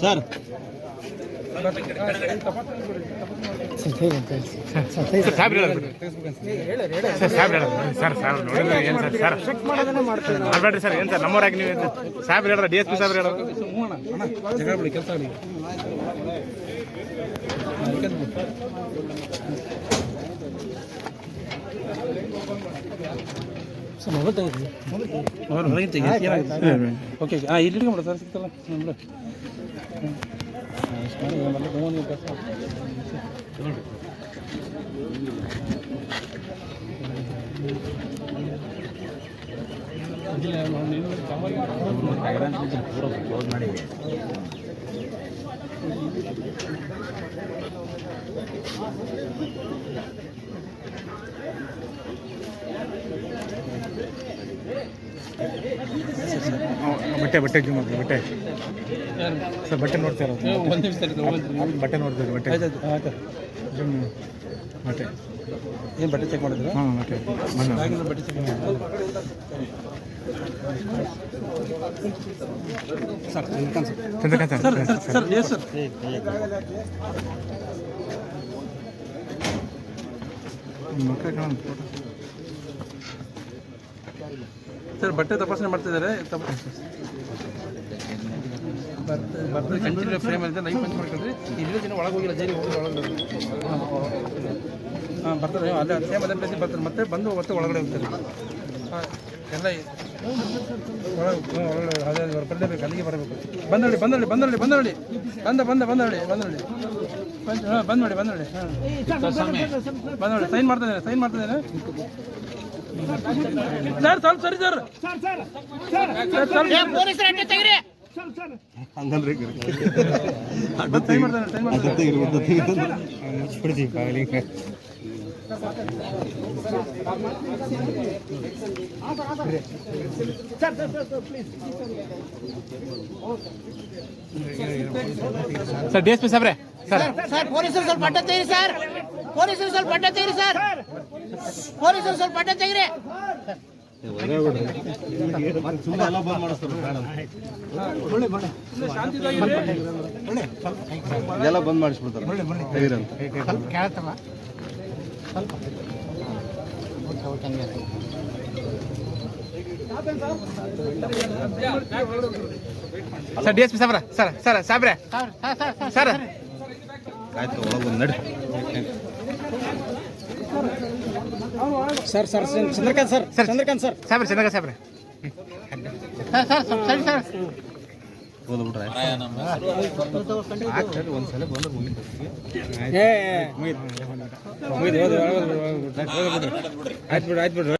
Sir ಮಾಡ್ಬೇಡ್ರಿ sir ಏನ್ sir ನಮ್ಮವ್ರಾಗಿ ನೀವು ಸಾಹೇಬ್ರು ಹೇಳಿದ್ರೆ ಡಿ ಎಸ್ ಪಿ ಸಾಹೇಬ್ರು ಹೇಳೋದು ಕೆಲಸ ಜಗಳ ಹೊರಗೆ ಕೆಲಸ ಏನಾಗುತ್ತೆ ಓಕೆ ಹಾಂ ಇಲ್ಲಿ ಇಟ್ಕೊಂಬಿಡ ಸರ್ ಸಿಗ್ತಲ್ಲ. ಬಿಡು ಬಟ್ಟೆ ಬಟ್ಟೆ ಜೂಮ್ ಮಾಡಿ ಬಟ್ಟೆ. ಸರ್ ಬಟ್ಟೆ ನೋಡ್ತಾ ಇರೋದು. ಒಂದು ನಿಮಿಷ ತಡಿ, ಬಟ್ಟೆ ನೋಡ್ತೀರಾ ಬಟ್ಟೆ. ಜೂಮ್ ಬಟ್ಟೆ. ಏನು ಬಟ್ಟೆ ಚೆಕ್ ಮಾಡಿದ್ರೆ? ಹಾಂ ಬಟ್ಟೆ. ಮನೆ ಬಟ್ಟೆ check sir Chandrakant sir. Sir sir sir yes sir ಮಕ್ಕಳ ಕಾಣೋದು ಫೋಟೋ ಸರ್ ಬಟ್ಟೆ ತಪಾಸಣೆ ಮಾಡ್ತಿದ್ದಾರೆ. ತಪ- ಬರ್ತದೆ ಕಂಟಿನ್ಯೂ ಫ್ರೇಮ್ ಅಂತ ಲೈಫ್ ಪಂಚ್ ಮಾಡ್ಕೊಂಡ್ರಿ ಜನ ಒಳಗೆ ಹೋಗಿಲ್ಲ, ಜೈಲಿಗೆ ಹೋಗಿ ಒಳಗಡೆ ಹಾಂ, ಬರ್ತಾರೆ. ಅಲ್ಲೇ ಸೇಮ್ ಅದೇ ಪ್ಲೇಸಿಗೆ ಬರ್ತಾರೆ. ಮತ್ತೆ ಬಂದು ಮತ್ತೆ ಒಳಗಡೆ ಹೋಗ್ತಾರೆ. ಎಲ್ಲ ಒಳಗೆ ಒಳಗಡೆ ಅದೇ ಬರಲೇಬೇಕು. ಅಲ್ಲಿಗೆ ಬರಬೇಕು. ಬಂದಳ್ಳಿ ಬಂದಳ್ಳಿ ಬಂದಳ್ಳಿ ಬಂದಳ್ಳಿ ಬಂದ ಬಂದ ಬಂದಳ್ಳಿ ಬಂದಳ್ಳಿ ಬಂದ್ ಮಾಡಿ ಬಂದಳ್ಳಿ ಹಾಂ. ಬಂದಳ್ಳಿ ಸೈನ್ ಮಾಡ್ತಿದ್ದೇನೆ ಸೈನ್ ಮಾಡ್ತಿದ್ದೇನೆ. ಸರ್, ಸ್ವಲ್ಪ ಸರಿ ಸರ್. ಸರ್ ಸ್ವಲ್ಪ ಹಂಗಲ್ರಿ ಟೈಮ್ ಮಾಡ್ತಾನೆ ಟೈಮ್ ಮಾಡ್ತಾನೆ. ಮುಚ್ಚಿಬಿಡ್ತೀವಿ ಬಾಗಿಲಿ ಸರ್ ಡಿ ಎಸ್ ಪಿ ಸಾಬ್ರೆ. ಸರ್. ಸರ್ ಪೊಲೀಸರು ಸ್ವಲ್ಪ ಅಡ್ಡ ತೆಗಿರಿ ಸರ್. ಪೊಲೀಸರು ಸ್ವಲ್ಪ ಅಡ್ಡ ತೆಗಿರಿ ಸರ್. ಪೊಲೀಸರು ಸ್ವಲ್ಪ ಅಡ್ಡ ತೆಗಿರಿ. ಎಲ್ಲ ಬಂದ್ ಮಾಡಿಸ್ಬಿಡ್ತಾರ. ಸರ್ ಡಿ ಎಸ್ ಪಿ ಸಾಬ್ರ ಸರ್ ಸರ್ ಸಾಬ್ರೆ. ಸರ್. ಆಯ್ತು ಒಳಗೊಂದು ನಡಿ. Sir sir Chandrakant sir sir Chandrakant sir. ಸಾಬ್ರೆ Chandrakant ಸಾಬ್ರೆ. ಸರ್ ಸರ್ ಸ್ವಲ್ಪ ಸರಿ ಸರ್. ಹೋಗ್ಬಿಟ್ರೆ ಆಯ್ತು ಒಂದ್ಸಲ ಬಂದ್ರೆ ಮುಗಿತು. ಆಯ್ತು ಬಿಡು ಆಯ್ತು ಬಿಡ್ರಿ